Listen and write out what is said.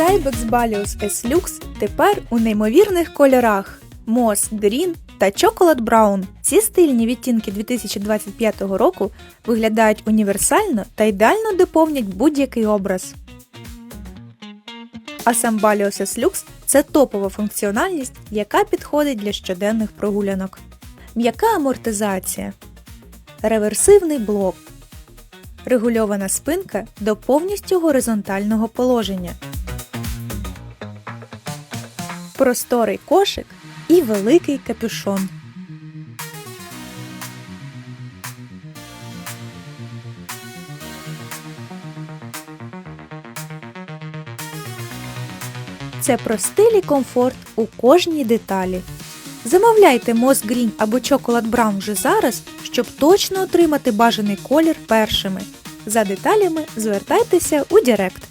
Ibex Balius S Lux тепер у неймовірних кольорах Moss Green та Chocolate Brown. Ці стильні відтінки 2025 року виглядають універсально та ідеально доповнять будь-який образ. А сам Balios S Lux – це топова функціональність, яка підходить для щоденних прогулянок. М'яка амортизація, реверсивний блок, регульована спинка до повністю горизонтального положення, просторий кошик і великий капюшон. Це про стиль і комфорт у кожній деталі. Замовляйте Moss Green або Chocolate Brown вже зараз, щоб точно отримати бажаний колір першими. За деталями звертайтеся у Директ.